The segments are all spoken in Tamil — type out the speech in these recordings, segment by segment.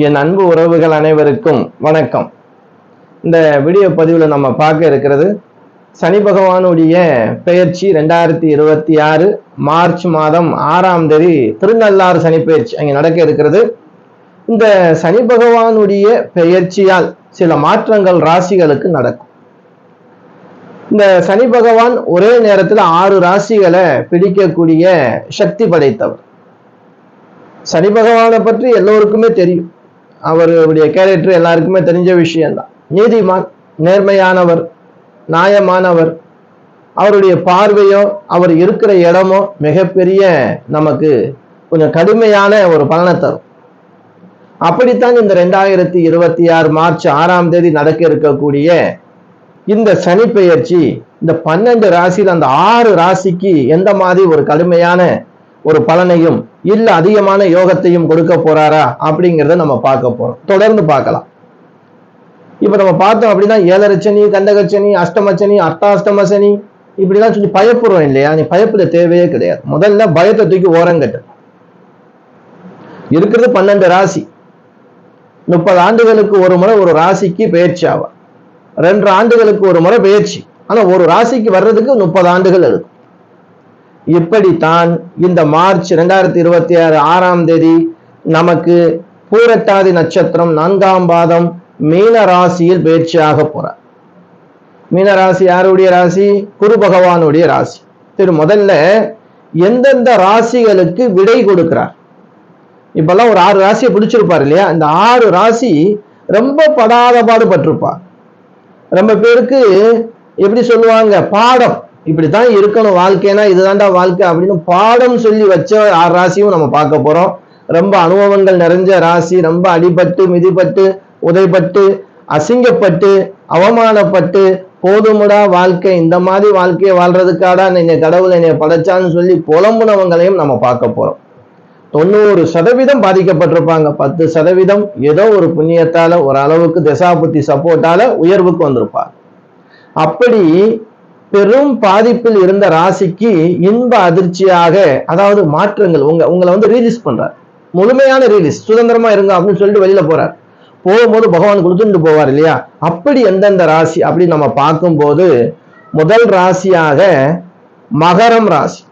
என் அன்பு உறவுகள் அனைவருக்கும் வணக்கம். இந்த வீடியோ பதிவில் நம்ம பார்க்க இருக்கிறது சனி பகவானுடைய பெயர்ச்சி ரெண்டாயிரத்தி இருபத்தி ஆறு மார்ச் மாதம் ஆறாம் தேதி திருநள்ளாறு சனி பெயர்ச்சி அங்கே நடக்க இருக்கிறது. இந்த சனி பகவானுடைய பெயர்ச்சியால் சில மாற்றங்கள் ராசிகளுக்கு நடக்கும். இந்த சனி பகவான் ஒரே நேரத்தில் ஆறு ராசிகளை பிடிக்கக்கூடிய சக்தி படைத்தவர். சனி பகவானை பற்றி எல்லோருக்குமே தெரியும். அவருடைய கேரக்டர் எல்லாருக்குமே தெரிஞ்ச விஷயம்தான். நீதிமான் நேர்மையானவர் நியாயமானவர் அவருடைய பார்வையோ அவர் இருக்கிற இடமோ மிகப்பெரிய நமக்கு கொஞ்சம் கடுமையான ஒரு பலனை தரும். அப்படித்தான் இந்த ரெண்டாயிரத்தி இருபத்தி ஆறு மார்ச் ஆறாம் தேதி நடக்க இருக்கக்கூடிய இந்த சனி பெயர்ச்சி இந்த பன்னெண்டு ராசியில் அந்த ஆறு ராசிக்கு எந்த மாதிரி ஒரு கடுமையான ஒரு பலனையும் இல்ல அதிகமான யோகத்தையும் கொடுக்க போறாரா அப்படிங்கிறத நம்ம பார்க்க போறோம். தொடர்ந்து பார்க்கலாம். இப்ப நம்ம பார்த்தோம் அப்படின்னா ஏழரச்சனி சனி கண்டகச்சனி அஷ்டமச்சனி அர்த்தாஷ்டம சனி இப்படிலாம் சொல்லி பயப்படுறோம் இல்லையா? நீ பயப்பட தேவையே கிடையாது. முதல்ல பயத்தை தூக்கி ஓரங்கட்டு இருக்கிறது பன்னெண்டு ராசி. முப்பது ஆண்டுகளுக்கு ஒரு முறை ஒரு ராசிக்கு பயிற்சி ஆவா ரெண்டு ஆண்டுகளுக்கு ஒரு முறை பயிற்சி. ஆனா ஒரு ராசிக்கு வர்றதுக்கு முப்பது ஆண்டுகள் இருக்கும். இப்படித்தான் இந்த மார்ச் ரெண்டாயிரத்தி இருபத்தி ஆறு ஆறாம் தேதி நமக்கு பூரட்டாதி நட்சத்திரம் நான்காம் பாதம் மீன ராசியில் பயிற்சியாக போறார். மீன ராசி யாருடைய ராசி? குரு பகவானுடைய ராசி. திரு முதல்ல எந்தெந்த ராசிகளுக்கு விடை கொடுக்கிறார்? இப்பெல்லாம் ஒரு ஆறு ராசியை பிடிச்சிருப்பார் இல்லையா? இந்த ஆறு ராசி ரொம்ப படாத பாடுபட்டிருப்பார் ரொம்ப பேருக்கு எப்படி சொல்லுவாங்க? பாடம். இப்படித்தான் இருக்கணும் வாழ்க்கைனா இதுதான்டா வாழ்க்கை அப்படின்னு பாடம் சொல்லி வச்ச ஆறு ராசியும் நம்ம பார்க்க போறோம். ரொம்ப அனுபவங்கள் நிறைஞ்ச ராசி ரொம்ப அடிபட்டு மிதிப்பட்டு உதைப்பட்டு அசிங்கப்பட்டு அவமானப்பட்டு போதுமுடா வாழ்க்கை இந்த மாதிரி வாழ்க்கையை வாழ்றதுக்காடா என்னை கடவுள் என்னை படைச்சான்னு சொல்லி புலம்புனவங்களையும் நம்ம பார்க்க போறோம். தொண்ணூறு சதவீதம் பாதிக்கப்பட்டிருப்பாங்க. பத்து சதவீதம் ஏதோ ஒரு புண்ணியத்தால ஒரு அளவுக்கு திசாபுத்தி சப்போர்ட்டால உயர்வுக்கு வந்திருப்பாங்க. அப்படி பெரும் பாதிப்பில் இருந்த ராசிக்கு இன்ப அதிர்ச்சியாக அதாவது மாற்றங்கள் உங்க உங்களை வந்து ரீலீஸ் பண்றார். முழுமையான ரீலீஸ் சுதந்திரமா இருங்க அப்படின்னு சொல்லிட்டு வெளியில போறார். போகும்போது பகவான் கொடுத்துட்டு போவார் இல்லையா? அப்படி எந்தெந்த ராசி அப்படி நம்ம பார்க்கும்போது முதல் ராசியாக மகரம் ராசி.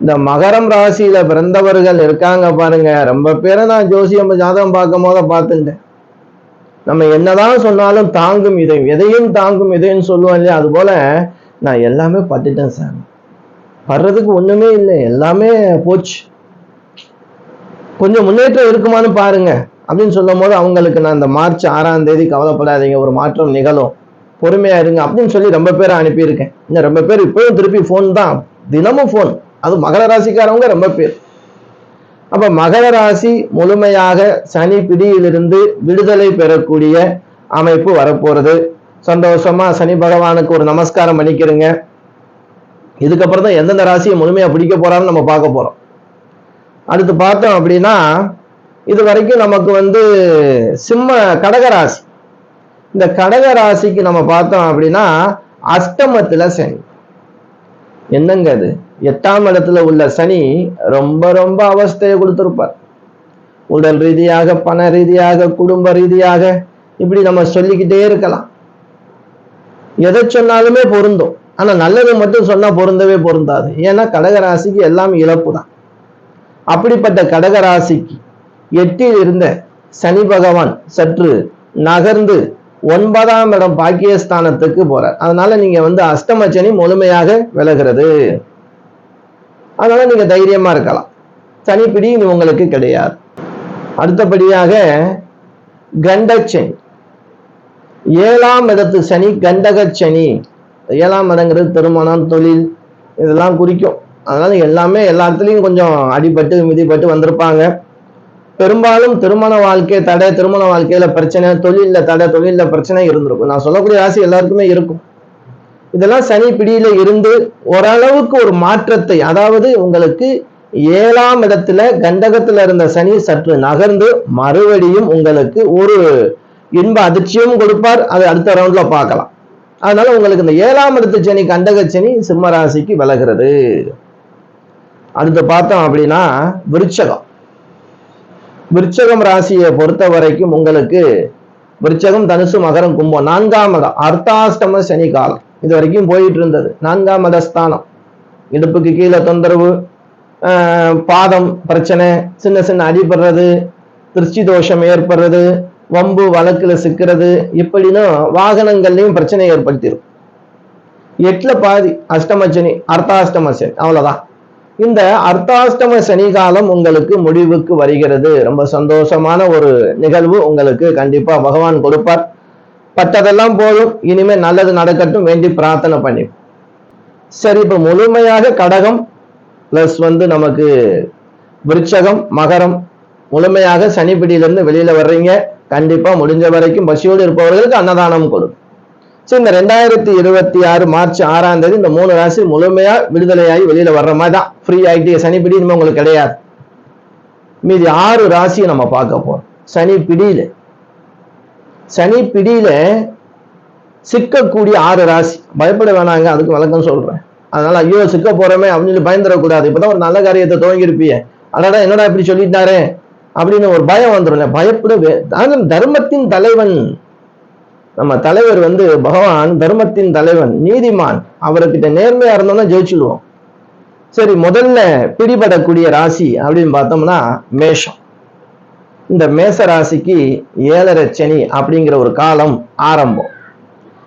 இந்த மகரம் ராசியில பிறந்தவர்கள் இருக்காங்க பாருங்க. ரொம்ப பேரை நான் ஜோசியம் ஜாதகம் பார்க்கும் போத பார்த்துட்டேன் நம்ம என்னதான் சொன்னாலும் தாங்கும் இதயம் எதையும் தாங்கும் இதயம் சொல்லுவோம் இல்லையா? அது போல நான் எல்லாமே பட்டுட்டேன் சார். படுறதுக்கு ஒண்ணுமே இல்லை எல்லாமே போச்சு. கொஞ்சம் முன்னேற்றம் இருக்குமான்னு பாருங்க. அப்படின்னு சொல்லும் போது அவங்களுக்கு நான் இந்த மார்ச் ஆறாம் தேதி கவலைப்படாதீங்க ஒரு மாற்றம் நிகழும். பொறுமையா இருங்க அப்படின்னு சொல்லி ரொம்ப பேரை அனுப்பியிருக்கேன். இன்னும் ரொம்ப பேர் இப்பவும் திருப்பி ஃபோன் தான். தினமும் ஃபோன் அது மகர ராசிக்காரவங்க ரொம்ப பேர். அப்ப மகர ராசி முழுமையாக சனி பிடியிலிருந்து விடுதலை பெறக்கூடிய அமைப்பு வரப்போறது. சந்தோஷமா சனி பகவானுக்கு ஒரு நமஸ்காரம் பண்ணிக்கிறங்க இதுக்கப்புறம் தான் எந்தெந்த ராசியை முழுமையா பிடிக்க போறான்னு நம்ம பார்க்க போறோம். அடுத்து பார்த்தோம் அப்படின்னா இது வரைக்கும் நமக்கு வந்து சிம்ம கடகராசி இந்த கடகராசிக்கு நம்ம பார்த்தோம் அப்படின்னா அஷ்டமத்துல சனி. என்னங்க அது? எட்டாம் இடத்துல உள்ள சனி ரொம்ப ரொம்ப அவஸ்தையை கொடுத்துருப்பார். உடல் ரீதியாக பண ரீதியாக குடும்ப ரீதியாக இப்படி நம்ம சொல்லிக்கிட்டே இருக்கலாம். எதை சொன்னாலுமே பொருந்தும். ஆனால் நல்லது மட்டும் சொன்னால் பொருந்தவே பொருந்தாது. ஏன்னா கடகராசிக்கு எல்லாம் இழப்பு தான். அப்படிப்பட்ட கடகராசிக்கு எட்டில் இருந்த சனி பகவான் சற்று நகர்ந்து ஒன்பதாம் இடம் பாக்கியஸ்தானத்துக்கு போறார். அதனால நீங்க வந்து அஷ்டம சனி முழுமையாக விலகிறது. அதனால நீங்க தைரியமா இருக்கலாம். சனிப்பிடி இது உங்களுக்கு கிடையாது. அடுத்தபடியாக கண்டச்சனி ஏழாம் இடத்து சனி கண்டக சனி. ஏழாம் இடங்கிறது திருமணம் தொழில் இதெல்லாம் குறிக்கும். அதனால எல்லாமே எல்லா இடத்துலையும் கொஞ்சம் அடிபட்டு மிதிப்பட்டு வந்திருப்பாங்க. பெரும்பாலும் திருமண வாழ்க்கை தடை திருமண வாழ்க்கையில பிரச்சனை தொழிலில் தடை தொழிலில் பிரச்சனை இருந்திருக்கும். நான் சொல்லக்கூடிய ராசி எல்லாருக்குமே இருக்கும். இதெல்லாம் சனி பிடியில இருந்து ஓரளவுக்கு ஒரு மாற்றத்தை அதாவது உங்களுக்கு ஏழாம் இடத்துல கண்டகத்துல இருந்த சனி சற்று நகர்ந்து மறுபடியும் உங்களுக்கு ஒரு இன்ப அதிர்ச்சியும் கொடுப்பார். அதை அடுத்த ரவுண்ட்ல பார்க்கலாம். அதனால உங்களுக்கு இந்த ஏழாம் இடத்து சனி கண்டக சனி சிம்ம ராசிக்கு விலகிறது. அடுத்து பார்த்தோம் அப்படின்னா விருச்சகம். விருச்சகம் ராசியை பொறுத்த வரைக்கும் உங்களுக்கு விருச்சகம் தனுசு மகரம் கும்பம் நான்காம் இடம் அர்த்தாஷ்டம சனி காலம். இது வரைக்கும் போயிட்டு இருந்தது நான்காம் மதஸ்தானம். இடுப்புக்கு கீழே தொந்தரவு பாதம் பிரச்சனை சின்ன சின்ன அடிபடுறது திருச்சி தோஷம் ஏற்படுறது வம்பு வழக்கில் சிக்கிறது இப்படின்னு வாகனங்கள்லையும் பிரச்சனை ஏற்படுத்திடும் எட்டுல பாதி அஷ்டமசனி அர்த்தாஷ்டம சனி அவ்வளோதான் இந்த அர்த்தாஷ்டம சனி காலம் உங்களுக்கு முடிவுக்கு வருகிறது. ரொம்ப சந்தோஷமான ஒரு நிகழ்வு உங்களுக்கு கண்டிப்பாக பகவான் கொடுப்பார். பட்டதெல்லாம் போதும். இனிமே நல்லது நடக்கட்டும் வேண்டி பிரார்த்தனை பண்ணி. சரி இப்ப முழுமையாக கடகம் பிளஸ் வந்து நமக்கு விருச்சகம் மகரம் முழுமையாக சனிப்பிடியிலிருந்து வெளியில வர்றீங்க. கண்டிப்பா முடிஞ்ச வரைக்கும் பசியோடு இருப்பவர்களுக்கு அன்னதானம் கொடுக்கும் சரி இந்த ரெண்டாயிரத்தி இருபத்தி ஆறு மார்ச் ஆறாம் தேதி இந்த மூணு ராசி முழுமையா விடுதலையாகி வெளியில வர்ற மாதிரி தான். ஃப்ரீ ஆகிட்டு சனிப்பிடி இனிமே உங்களுக்கு கிடையாது. மீதி ஆறு ராசியை நம்ம பார்க்க போறோம். சனி பிடியில சனி பிடியில சிக்கக்கூடிய ஆறு ராசி. பயப்பட வேணாங்க அதுக்கு வழக்கம் சொல்றேன். அதனால ஐயோ சிக்க போறோமே அப்படின்னு சொல்லி பயந்துடக்கூடாது. இப்பதான் ஒரு நல்ல காரியத்தை துவங்கியிருப்பிய. அடடா என்னடா இப்படி சொல்லிட்டாரு? அப்படின்னு ஒரு பயம் வந்துடும் பயப்படவே அதான் தர்மத்தின் தலைவன். நம்ம தலைவர் வந்து பகவான் தர்மத்தின் தலைவன் நீதிமான். அவர்கிட்ட நேர்மையா இருந்தோம்னா ஜெயிச்சுடுவோம். சரி முதல்ல பிடிபடக்கூடிய ராசி அப்படின்னு பார்த்தோம்னா மேஷம். இந்த மேச ராசிக்கு ஏழரை சனி அப்படிங்கிற ஒரு காலம் ஆரம்பம்.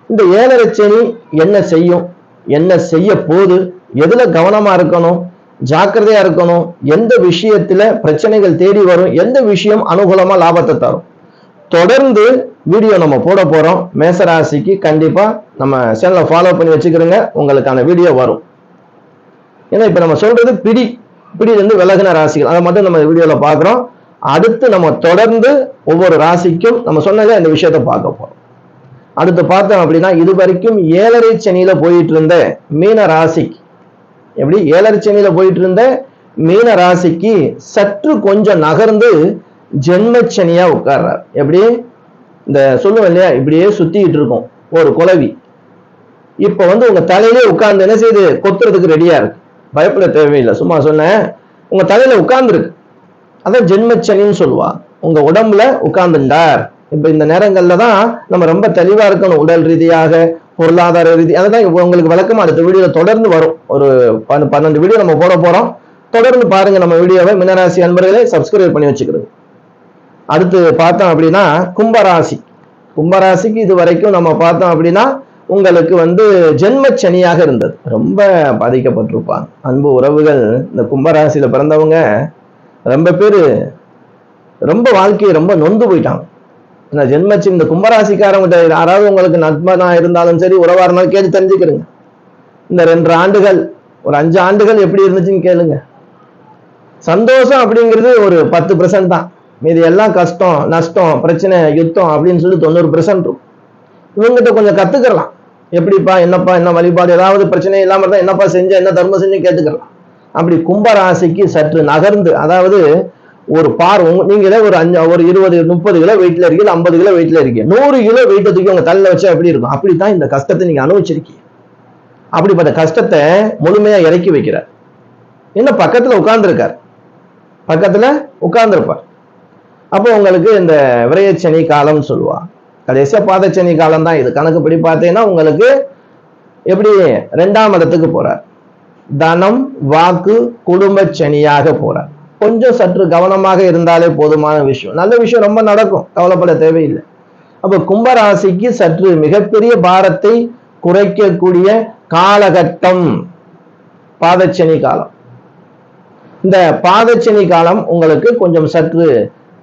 இந்த ஏழரை சனி என்ன செய்யும்? என்ன செய்ய போது எதுல கவனமா இருக்கணும்? ஜாக்கிரதையா இருக்கணும்? எந்த விஷயத்துல பிரச்சனைகள் தேடி வரும்? எந்த விஷயம் அனுகூலமா லாபத்தை தரும்? தொடர்ந்து வீடியோ நம்ம போட போறோம். மேசராசிக்கு கண்டிப்பா நம்ம சேனலை ஃபாலோ பண்ணி வச்சுக்கிறோங்க உங்களுக்கான வீடியோ வரும். ஏன்னா இப்ப நம்ம சொல்றது பிடி. பிடியிலிருந்து விலகின ராசிகள். அதை மட்டும் நம்ம வீடியோல பார்க்குறோம். அடுத்து நம்ம தொடர்ந்து ஒவ்வொரு ராசிக்கும் நம்ம சொன்னதே இந்த விஷயத்த பார்க்க போறோம். அடுத்து பார்த்தோம் அப்படின்னா இது வரைக்கும் ஏழரை சனியில போயிட்டு இருந்த மீன ராசிக்கு எப்படி? ஏழரை சனியில போயிட்டு இருந்த மீன ராசிக்கு சற்று கொஞ்சம் நகர்ந்து ஜென்மச்சனியா உட்கார்றார். எப்படி? இந்த சொல்லுவேன் இல்லையா? இப்படியே சுத்திட்டு இருக்கும். ஒரு குலவி இப்ப வந்து உங்க தலையிலே உட்கார்ந்து என்ன செய்யுது கொத்துறதுக்கு ரெடியா இருக்கு. பயப்பட தேவையில்லை. சும்மா சொன்னேன். உங்க தலையில உட்கார்ந்துருக்கு. அதான் ஜென்மச்சனின்னு சொல்லுவா. உங்க உடம்புல உட்கார்ந்துட்டார். இப்ப இந்த நேரங்கள்ல தான் நம்ம ரொம்ப தெளிவா இருக்கணும். உடல் ரீதியாக பொருளாதார ரீதி அதுதான் உங்களுக்கு விளக்கமா அடுத்த வீடியோல தொடர்ந்து வரும். ஒரு பன்னெண்டு வீடியோ நம்ம போட போறோம். தொடர்ந்து பாருங்க நம்ம வீடியோவை. மினராசி அன்பர்களே சப்ஸ்கிரைப் பண்ணி வச்சுக்கிறது அடுத்து பார்த்தோம் அப்படின்னா கும்பராசி. கும்பராசிக்கு இது வரைக்கும் நம்ம பார்த்தோம் அப்படின்னா உங்களுக்கு வந்து ஜென்ம சனியாக இருந்தது. ரொம்ப பாதிக்கப்பட்டிருப்பாங்க. அன்பு உறவுகள் இந்த கும்பராசியில பிறந்தவங்க ரொம்ப பேர் ரொம்ப வாழ்க்கையை ரொம்ப நொந்து போயிட்டாங்க. இந்த ஜென்மச்சி இந்த கும்பராசிக்காரங்கிட்ட யாராவது உங்களுக்கு நண்பனா இருந்தாலும் சரி உறவா இருந்தாலும் கேட்டு தெரிஞ்சுக்கிடுங்க. இந்த ரெண்டு ஆண்டுகள் ஒரு அஞ்சு ஆண்டுகள் எப்படி இருந்துச்சுன்னு கேளுங்க. சந்தோஷம் அப்படிங்கிறது ஒரு பத்து பர்சன்ட் தான். மீதி எல்லாம் கஷ்டம் நஷ்டம் பிரச்சனை யுத்தம் அப்படின்னு சொல்லி தொண்ணூறு பர்சன்ட் இருக்கும். இவங்ககிட்ட கொஞ்சம் கத்துக்கலாம். எப்படிப்பா என்னப்பா என்ன வழிபாடு ஏதாவது பிரச்சனை இல்லாம இருந்தா என்னப்பா செஞ்ச என்ன தர்மம் செஞ்சு கேட்டுக்கலாம். அப்படி கும்பராசிக்கு சற்று நகர்ந்து அதாவது ஒரு பார் உங்க- நீங்களே ஒரு அஞ்சு ஒரு இருபது முப்பது கிலோ வெயிட்ல இருக்கீங்க ஐம்பது கிலோ வெயிட்ல இருக்கீங்க. நூறு கிலோ வெயிட்டை தூக்கி உங்க தலையில வச்சா எப்படி இருக்கும்? அப்படித்தான் இந்த கஷ்டத்தை நீங்க அனுபவிச்சிருக்கீங்க. அப்படிப்பட்ட கஷ்டத்தை முழுமையா இறக்கி வைக்கிறார். என்ன பக்கத்துல உட்கார்ந்துருக்கார். பக்கத்துல உட்கார்ந்துருப்பார். அப்போ உங்களுக்கு இந்த விரையச்சனி காலம்னு சொல்லுவா. கடைசியா பாதச்சனி காலம் தான் இது கணக்குப்படி பார்த்தீங்கன்னா உங்களுக்கு எப்படி ரெண்டாம் இடத்துக்கு போறார். தனம் வாக்கு குடும்ப சனியாக போறார் கொஞ்சம் சற்று கவனமாக இருந்தாலே போதுமான விஷயம். நல்ல விஷயம் ரொம்ப நடக்கும். கவலைப்பட தேவையில்லை. அப்ப கும்பராசிக்கு சற்று மிகப்பெரிய பாரத்தை குறைக்கக்கூடிய காலகட்டம் பாதச்சனி காலம். இந்த பாதச்சனி காலம் உங்களுக்கு கொஞ்சம் சற்று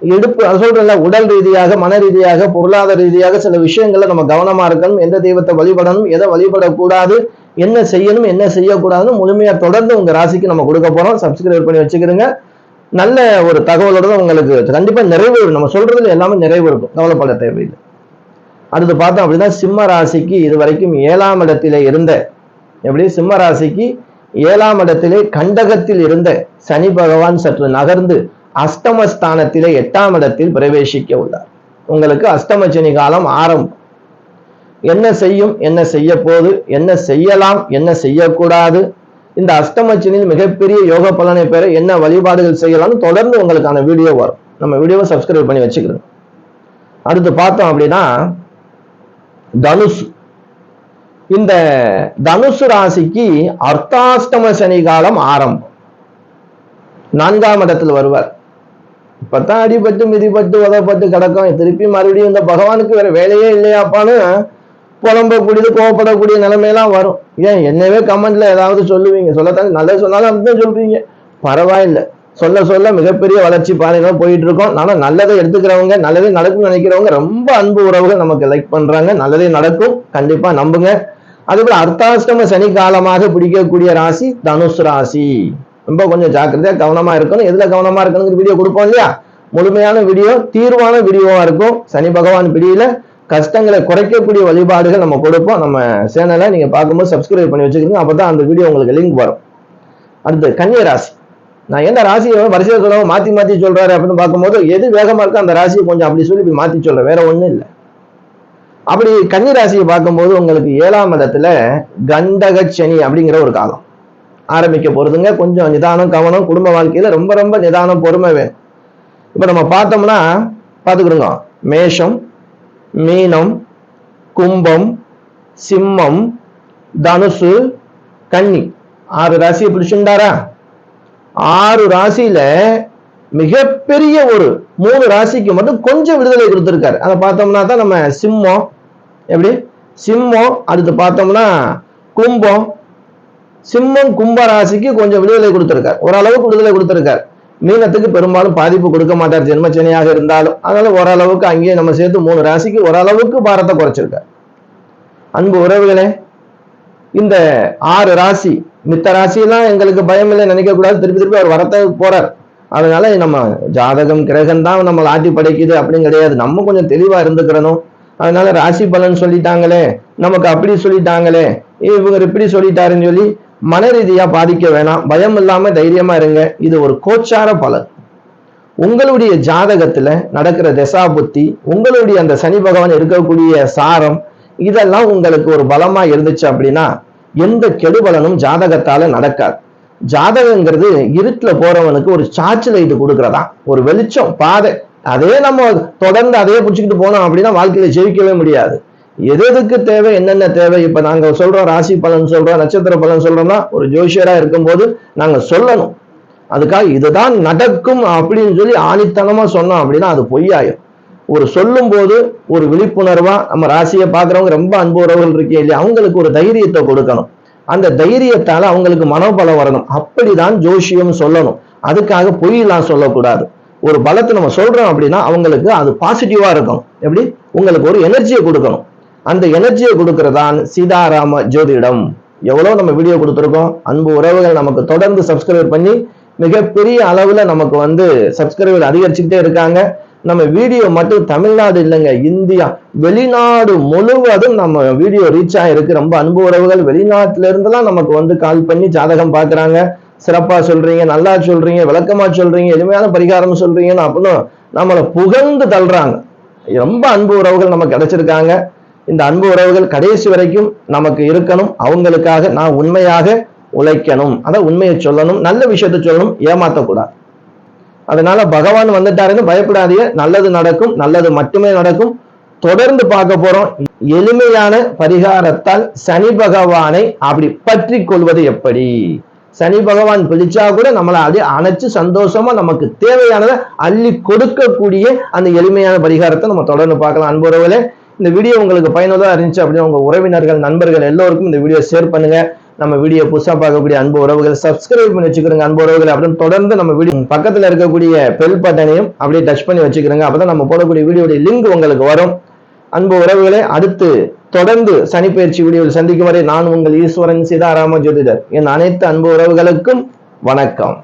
இடுப்பு அது சொல்றேன்ல உடல் ரீதியாக மன ரீதியாக பொருளாதார ரீதியாக சில விஷயங்களை நம்ம கவனமா இருக்கணும். எந்த தெய்வத்தை வழிபடணும் எதை வழிபடக்கூடாது என்ன செய்யணும் என்ன செய்யக்கூடாதுன்னு முழுமையா தொடர்ந்து உங்க ராசிக்கு நம்ம கொடுக்க போறோம். சப்ஸ்கிரைப் பண்ணி வச்சுக்கிறோங்க நல்ல ஒரு தகவலோட தான் உங்களுக்கு கண்டிப்பா நிறைவு நம்ம சொல்றதுல எல்லாமே நிறைவு இருக்கும். கவலைப்பட தேவையில்லை. அடுத்து பார்த்தோம் அப்படின்னா சிம்ம ராசிக்கு இது வரைக்கும் ஏழாம் இடத்திலே இருந்த எப்படி? சிம்ம ராசிக்கு ஏழாம் இடத்திலே கண்டகத்தில் இருந்த சனி பகவான் சற்று நகர்ந்து அஷ்டமஸ்தானத்திலே எட்டாம் இடத்தில் பிரவேசிக்க உள்ளார். உங்களுக்கு அஷ்டம சனி காலம் ஆரம்பம். என்ன செய்யும் என்ன செய்ய போது என்ன செய்யலாம் என்ன செய்யக்கூடாது? இந்த அஷ்டமச்சினில் மிகப்பெரிய யோக பலனை பெற என்ன வழிபாடுகள் செய்யலாம்னு தொடர்ந்து உங்களுக்கான வீடியோ வரும். நம்ம வீடியோவை சப்ஸ்கிரைப் பண்ணி வச்சுக்கிறோம் அடுத்து பார்த்தோம் அப்படின்னா தனுஷ் இந்த தனுசு ராசிக்கு அர்த்தாஷ்டம சனி காலம் ஆரம்பம். நான்காம் இடத்தில் வருவார். இப்பதான் அடிபட்டு மிதிப்பட்டு உதப்பட்டு கிடக்கும். திருப்பி மறுபடியும் இந்த பகவானுக்கு வேற வேலையே இல்லையாப்பான்னு புலம்பக்கூடியது கோவப்படக்கூடிய நிலைமையெல்லாம் வரும். ஏன்? என்னவே கமெண்ட்ல ஏதாவது சொல்லுவீங்க. சொல்லத்தான் நல்லது சொன்னாலும் அப்படிதான் சொல்றீங்க. பரவாயில்லை. சொல்ல சொல்ல மிகப்பெரிய வளர்ச்சி பாதைகள் போயிட்டு இருக்கோம். ஆனா நல்லதை எடுத்துக்கிறவங்க நல்லதே நடக்கும்னு நினைக்கிறவங்க ரொம்ப அன்பு உறவுகள் நமக்கு லைக் பண்றாங்க. நல்லதே நடக்கும். கண்டிப்பா நம்புங்க. அதுபோல அர்த்தாஷ்டம சனி காலமாக பிடிக்கக்கூடிய ராசி தனுஷ் ராசி. ரொம்ப கொஞ்சம் ஜாக்கிரதையா கவனமா இருக்கணும். எதுல கவனமா இருக்கணுங்கிற வீடியோ கொடுப்போம் இல்லையா? முழுமையான வீடியோ தீர்வான வீடியோவா இருக்கும். சனி பகவான் பிடியில. கஷ்டங்களை குறைக்கக்கூடிய வழிபாடுகள் நம்ம கொடுப்போம். நம்ம சேனலை நீங்க பார்க்கும்போது சப்ஸ்கிரைப் பண்ணி வச்சுக்கோங்க. அப்பதான் அந்த வீடியோ உங்களுக்கு லிங்க் வரும். அடுத்து கன்னிய ராசி. நான் எந்த ராசியை வரிசையை சொல்லுவோம் மாத்தி மாத்தி சொல்றாரு அப்படின்னு பார்க்கும்போது எது வேகமா இருக்கோ அந்த ராசியை கொஞ்சம் அப்படி சொல்லி இப்படி மாத்தி சொல்றேன். வேற ஒண்ணும் இல்லை. அப்படி கன்னி ராசியை பார்க்கும்போது உங்களுக்கு ஏழாம் இடத்துல கண்டக சனி அப்படிங்கிற ஒரு காலம் ஆரம்பிக்க போறதுங்க. கொஞ்சம் நிதானம் கவனம் குடும்ப வாழ்க்கையில ரொம்ப ரொம்ப நிதானம் பொறுமை வேணும். இப்ப நம்ம பார்த்தோம்னா பார்த்துக்கிடுங்க. மேஷம் மீனம் கும்பம் சிம்மம் தனுசு கன்னி. ஆறு ராசியை பிடிச்சுண்டாரா ஆறு ராசியில மிகப்பெரிய ஒரு மூணு ராசிக்கு மட்டும் கொஞ்சம் விடுதலை கொடுத்துருக்காரு. அதை பார்த்தோம்னா தான் நம்ம சிம்மம் எப்படி? சிம்மம் அடுத்து பார்த்தோம்னா கும்பம். சிம்மம் கும்ப ராசிக்கு கொஞ்சம் விடுதலை கொடுத்துருக்காரு. ஓரளவுக்கு விடுதலை கொடுத்துருக்காரு. மீனத்துக்கு பெரும்பாலும் பாதிப்பு கொடுக்க மாட்டார். ஜென்மச்சனையாக இருந்தாலும். அதனால ஓரளவுக்கு அங்கேயே நம்ம சேர்த்து மூணு ராசிக்கு ஓரளவுக்கு பாரத்தை குறைச்சிருக்கார். அன்பு உறவுகளே இந்த ஆறு ராசி மித்த ராசியெல்லாம் எங்களுக்கு பயம் இல்லை நினைக்க கூடாது. திருப்பி திருப்பி அவர் வரத்த போறார். அதனால நம்ம ஜாதகம் கிரகம் தான் நம்மளை ஆட்டி படைக்குது அப்படின்னு கிடையாது. நம்ம கொஞ்சம் தெளிவா இருந்துக்கிறணும். அதனால ராசி பலன் சொல்லிட்டாங்களே நமக்கு அப்படி சொல்லிட்டாங்களே இவங்க இப்படி சொல்லிட்டாருன்னு சொல்லி மன ரீதியாக பாதிக்க வேணாம். பயம் இல்லாமல் தைரியமாக இருங்க. இது ஒரு கோச்சார பலன். உங்களுடைய ஜாதகத்தில் நடக்கிற தசா புத்தி உங்களுடைய அந்த சனி பகவான் இருக்கக்கூடிய சாரம் இதெல்லாம் உங்களுக்கு ஒரு பலமாக இருந்துச்சு அப்படின்னா எந்த கெடுபலனும் ஜாதகத்தால் நடக்காது. ஜாதகங்கிறது இருட்டில் போகிறவனுக்கு ஒரு சார்ஜ் லைட்டு கொடுக்குறதா? ஒரு வெளிச்சம் பாதை. அதே நம்ம தொடர்ந்து அதையே பிடிச்சிக்கிட்டு போனோம் அப்படின்னா வாழ்க்கையில் ஜெயிக்கவே முடியாது. எது எதுக்கு தேவை என்னென்ன தேவை? இப்ப நாங்க சொல்றோம் ராசி பலன் சொல்றோம் நட்சத்திர பலன் சொல்றோம்னா ஒரு ஜோசியரா இருக்கும்போது நாங்க சொல்லணும். அதுக்காக இதுதான் நடக்கும் அப்படின்னு சொல்லி ஆணித்தனமா சொன்னோம் அப்படின்னா அது பொய்யாயும் ஒரு சொல்லும் போது ஒரு விழிப்புணர்வா நம்ம ராசியை பார்க்குறவங்க ரொம்ப அன்பு உறவுகள் இருக்கே இல்லையா? அவங்களுக்கு ஒரு தைரியத்தை கொடுக்கணும். அந்த தைரியத்தால அவங்களுக்கு மனோபலம் வரணும். அப்படிதான் ஜோஷியம் சொல்லணும். அதுக்காக பொய்யெல்லாம் சொல்லக்கூடாது. ஒரு பலத்தை நம்ம சொல்றோம் அப்படின்னா அவங்களுக்கு அது பாசிட்டிவா இருக்கணும். எப்படி? உங்களுக்கு ஒரு எனர்ஜியை கொடுக்கணும். அந்த எனர்ஜியை கொடுக்கறதான் சீதாராம ஜோதிடம். எவ்வளவு நம்ம வீடியோ கொடுத்துருக்கோம்? அன்பு உறவுகள் நமக்கு தொடர்ந்து சப்ஸ்கிரைப் பண்ணி மிகப்பெரிய அளவுல நமக்கு வந்து சப்ஸ்கிரைபர் அதிகரிச்சுக்கிட்டே இருக்காங்க. நம்ம வீடியோ மட்டும் தமிழ்நாடு இல்லைங்க இந்தியா வெளிநாடு முழுவதும் நம்ம வீடியோ ரீச் ஆயிருக்கு. ரொம்ப அன்பு உறவுகள் வெளிநாட்டுல இருந்தெல்லாம் நமக்கு வந்து கால் பண்ணி ஜாதகம் பாக்குறாங்க சிறப்பா சொல்றீங்க நல்லா சொல்றீங்க விளக்கமா சொல்றீங்க எளிமையான பரிகாரம் சொல்றீங்கன்னு அப்படின்னு நம்மளை புகழ்ந்து தள்ளுறாங்க. ரொம்ப அன்பு உறவுகள் நமக்கு கிடைச்சிருக்காங்க. இந்த அன்பு உறவுகள் கடைசி வரைக்கும் நமக்கு இருக்கணும். அவங்களுக்காக நான் உண்மையாக உழைக்கணும். அதான் உண்மையை சொல்லணும். நல்ல விஷயத்த சொல்லணும். ஏமாத்தக்கூடாது. அதனால பகவான் வந்துட்டாருன்னு பயப்படாதீங்க. நல்லது நடக்கும். நல்லது மட்டுமே நடக்கும். தொடர்ந்து பார்க்க போறோம். எளிமையான பரிகாரத்தால் சனி பகவானை அப்படி பற்றி கொள்வது எப்படி? சனி பகவான் பிடிச்சா கூட நம்மளை அப்படியே அணைச்சு சந்தோஷமா நமக்கு தேவையானதை அள்ளி கொடுக்கக்கூடிய அந்த எளிமையான பரிகாரத்தை நம்ம தொடர்ந்து பார்க்கலாம். அன்புறவுகளே இந்த வீடியோ உங்களுக்கு பயனுள்ளதாக இருந்துச்சு அப்படின்னா உங்கள் உறவினர்கள் நண்பர்கள் எல்லோருக்கும் இந்த வீடியோ ஷேர் பண்ணுங்க. நம்ம வீடியோ புதுசாக பார்க்கக்கூடிய அன்பு உறவுகள் சப்ஸ்கிரைப் பண்ணி வச்சுக்கிறோங்க அன்பு உறவுகள். அப்படின்னு தொடர்ந்து நம்ம வீடியோ பக்கத்தில் இருக்கக்கூடிய பெல் பட்டனையும் அப்படியே டச் பண்ணி வச்சுக்கிறோங்க. அப்போ நம்ம போடக்கூடிய வீடியோடைய லிங்க் உங்களுக்கு வரும். அன்பு உறவுகளை அடுத்து தொடர்ந்து சனிப்பயிற்சி வீடியோவில் சந்திக்கும் வரை நான் உங்கள் ஈஸ்வரன் சீதாராம ஜோதிடர். என் அனைத்து அன்பு உறவுகளுக்கும் வணக்கம்.